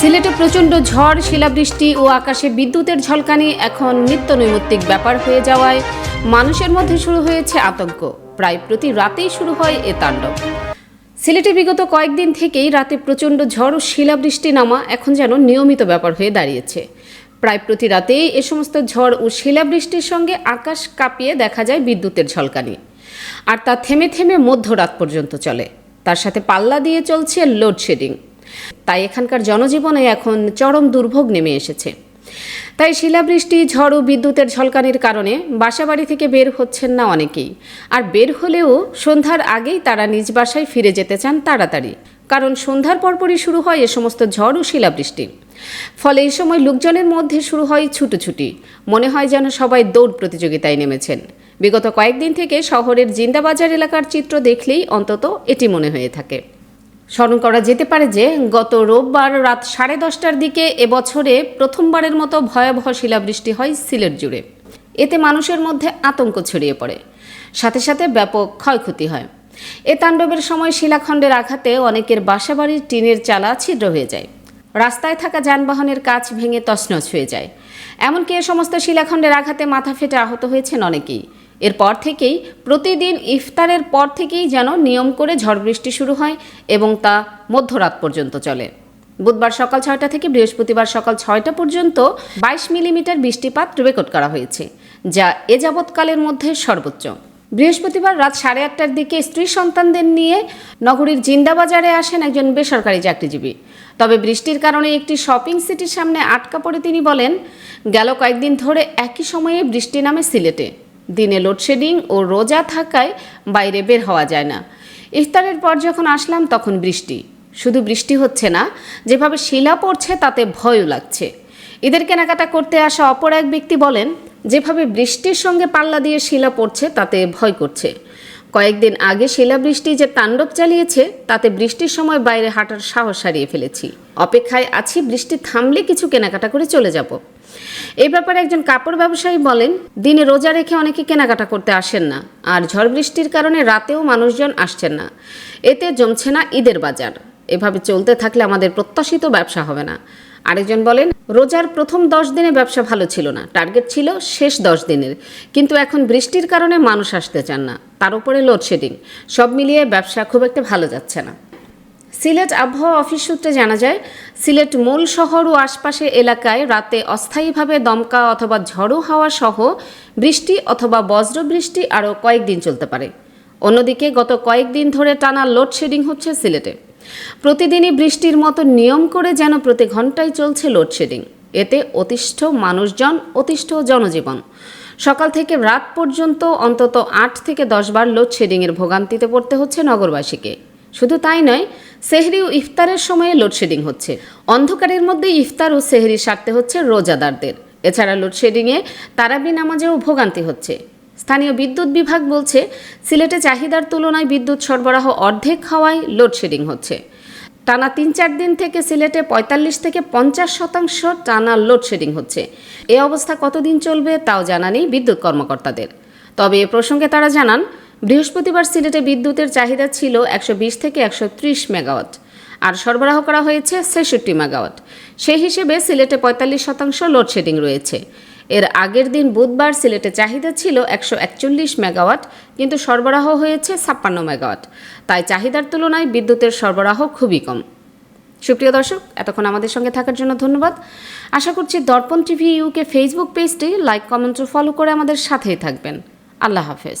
সিলেটে প্রচণ্ড ঝড়, শিলাবৃষ্টি ও আকাশে বিদ্যুতের ঝলকানি এখন নিত্য নৈমিত্তিক ব্যাপার হয়ে যাওয়ায় মানুষের মধ্যে শুরু হয়েছে আতঙ্ক। প্রায় প্রতি রাতেই শুরু হয় এ তাণ্ডব। সিলেটে বিগত কয়েকদিন থেকেই রাতে প্রচণ্ড ঝড় ও শিলাবৃষ্টি নামা এখন যেন নিয়মিত ব্যাপার হয়ে দাঁড়িয়েছে। প্রায় প্রতি রাতেই এ সমস্ত ঝড় ও শিলাবৃষ্টির সঙ্গে আকাশ কাঁপিয়ে দেখা যায় বিদ্যুতের ঝলকানি। আর তা থেমে থেমে মধ্যরাত পর্যন্ত চলে। তার সাথে পাল্লা দিয়ে চলছে লোডশেডিং। তাই এখানকার জনজীবনে এখন চরম দুর্ভোগ নেমে এসেছে। তাই শিলাবৃষ্টি, ঝড় ও বিদ্যুতের ঝলকানির কারণে বাসাবাড়ি থেকে বের হচ্ছেন না অনেকেই। আর বের হলেও সন্ধ্যার আগেই তারা নিজ বাসায় ফিরে যেতে চান তাড়াতাড়ি। কারণ সন্ধ্যার পরপরই শুরু হয় এ সমস্ত ঝড় ও শিলাবৃষ্টি। ফলে এই সময় লোকজনের মধ্যে শুরু হয় ছুটোছুটি। মনে হয় যেন সবাই দৌড় প্রতিযোগিতায় নেমেছেন। বিগত কয়েকদিন থেকে শহরের জিন্দাবাজার এলাকার চিত্র দেখলেই অন্তত এটি মনে হয়ে থাকে। স্মরণ করা যেতে পারে যে গত রোববার রাত সাড়ে দশটার দিকে এবছরে প্রথমবারের মতো ভয়াবহ শিলাবৃষ্টি হয় সিলেট জুড়ে। এতে মানুষের মধ্যে আতঙ্ক ছড়িয়ে পড়ে। সাথে সাথে ব্যাপক ক্ষয়ক্ষতি হয়। এ তাণ্ডবের সময় শিলাখণ্ডের আঘাতে অনেকের বাসাবাড়ির টিনের চালা ছিদ্র হয়ে যায়। রাস্তায় থাকা যানবাহনের কাজ ভেঙে তছনছ হয়ে যায়। এমনকি এ সমস্ত শিলাখণ্ডের আঘাতে মাথা ফেটে আহত হয়েছেন অনেকেই। এরপর থেকেই, প্রতিদিন ইফতারের পর থেকেই যেন নিয়ম করে ঝড় বৃষ্টি শুরু হয় এবং তা মধ্যরাত পর্যন্ত চলে। বুধবার সকাল ছয়টা থেকে বৃহস্পতিবার সকাল ছয়টা পর্যন্ত বাইশ মিলিমিটার বৃষ্টিপাত রেকর্ড করা হয়েছে, যা এ যাবৎকালের মধ্যে সর্বোচ্চ। বৃহস্পতিবার রাত সাড়ে আটটার দিকে স্ত্রী সন্তানদের নিয়ে নগরীর জিন্দাবাজারে আসেন একজন বেসরকারি চাকরিজীবী। তবে বৃষ্টির কারণে একটি শপিং সিটির সামনে আটকা পড়ে তিনি বলেন, গেল কয়েকদিন ধরে একই সময়ে বৃষ্টি নামে সিলেটে। দিনে লোডশেডিং ও রোজা থাকায় বাইরে বের হওয়া যায় না। ইফতারের পর যখন আসলাম তখন বৃষ্টি। শুধু বৃষ্টি হচ্ছে না, যেভাবে শিলা পড়ছে তাতে ভয়ও লাগছে। ঈদের কেনাকাটা করতে আসা অপর এক ব্যক্তি বলেন, যেভাবে বৃষ্টির সঙ্গে পাল্লা দিয়ে শিলা পড়ছে তাতে ভয় করছে। কয়েকদিন আগে শিলাবৃষ্টি যে তাণ্ডব চালিয়েছে, তাতে বৃষ্টির সময় বাইরে হাঁটার সাহস হারিয়ে ফেলেছি। অপেক্ষায় আছি, বৃষ্টি থামলে কিছু কেনাকাটা করে চলে যাব। এই ব্যাপারে একজন কাপড় ব্যবসায়ী বলেন, দিনে রোজা রেখে অনেকে কেনাকাটা করতে আসেন না, আর ঝড় বৃষ্টির কারণে রাতেও মানুষজন আসছেন না। এতে জমছে না ঈদের বাজার। এভাবে চলতে থাকলে আমাদের প্রত্যাশিত ব্যবসা হবে না। আরেকজন বলেন, রোজার প্রথম দশ দিনে ব্যবসা ভালো ছিল না, টার্গেট ছিল শেষ দশ দিনের। কিন্তু এখন বৃষ্টির কারণে মানুষ আসতে চান না, তার উপরে লোডশেডিং সব মিলিয়ে ব্যবসা খুব একটা ভালো যাচ্ছে না। সিলেট আবহাওয়া অফিস সূত্রে জানা যায়, সিলেট মূল শহর ও আশপাশের এলাকায় রাতে অস্থায়ীভাবে দমকা অথবা ঝড়ো হাওয়া সহ বৃষ্টি অথবা বজ্রবৃষ্টি আরও কয়েকদিন চলতে পারে। অন্যদিকে গত কয়েকদিন ধরে টানা লোডশেডিং হচ্ছে সিলেটে। প্রতিদিনই বৃষ্টির মতো নিয়ম করে যেন প্রতি ঘন্টায় চলছে লোডশেডিং। এতে অতিষ্ঠ মানুষজন, অতিষ্ঠ জনজীবন। সকাল থেকে রাত পর্যন্ত অন্তত আট থেকে দশ বার লোডশেডিংয়ের ভোগান্তিতে পড়তে হচ্ছে নগরবাসীকে। শুধু তাই নয়, সেহরি ও ইফতারের সময়ে লোডশেডিং হচ্ছে। অন্ধকারের মধ্যে ইফতার ও সেহরি সারতে হচ্ছে রোজাদারদের। এছাড়া লোডশেডিংয়ে তারাবি নামাজেও ভোগান্তি হচ্ছে। স্থানীয় বিদ্যুৎ বিভাগ বলছে, সিলেটে চাহিদার তুলনায় বিদ্যুৎ সরবরাহ অর্ধেক হওয়ায় লোডশেডিং হচ্ছে। টানা তিন চার দিন থেকে সিলেটে পঁয়তাল্লিশ থেকে পঞ্চাশ শতাংশ টানা লোডশেডিং হচ্ছে। এ অবস্থা কতদিন চলবে তাও জানা নেই বিদ্যুৎ কর্মকর্তাদের। তবে এ প্রসঙ্গে তারা জানান বৃহস্পতিবার সিলেটে বিদ্যুতের চাহিদা ছিল একশো বিশ থেকে একশো ত্রিশ মেগাওয়াট, আর সরবরাহ করা হয়েছে ছেষট্টি মেগাওয়াট। সেই হিসেবে সিলেটে পঁয়তাল্লিশ শতাংশ লোডশেডিং রয়েছে। এর আগের দিন বুধবার সিলেটে চাহিদা ছিল একশো একচল্লিশ মেগাওয়াট, কিন্তু সরবরাহ হয়েছে ছাপ্পান্ন মেগাওয়াট। তাই চাহিদার তুলনায় বিদ্যুতের সরবরাহ খুবই কম। সুপ্রিয় দর্শক, এতক্ষণ আমাদের সঙ্গে থাকার জন্য ধন্যবাদ। আশা করছি দর্পণ টিভি ইউকে ফেসবুক পেজটি লাইক, কমেন্ট ও ফলো করে আমাদের সাথেই থাকবেন। আল্লাহ হাফেজ।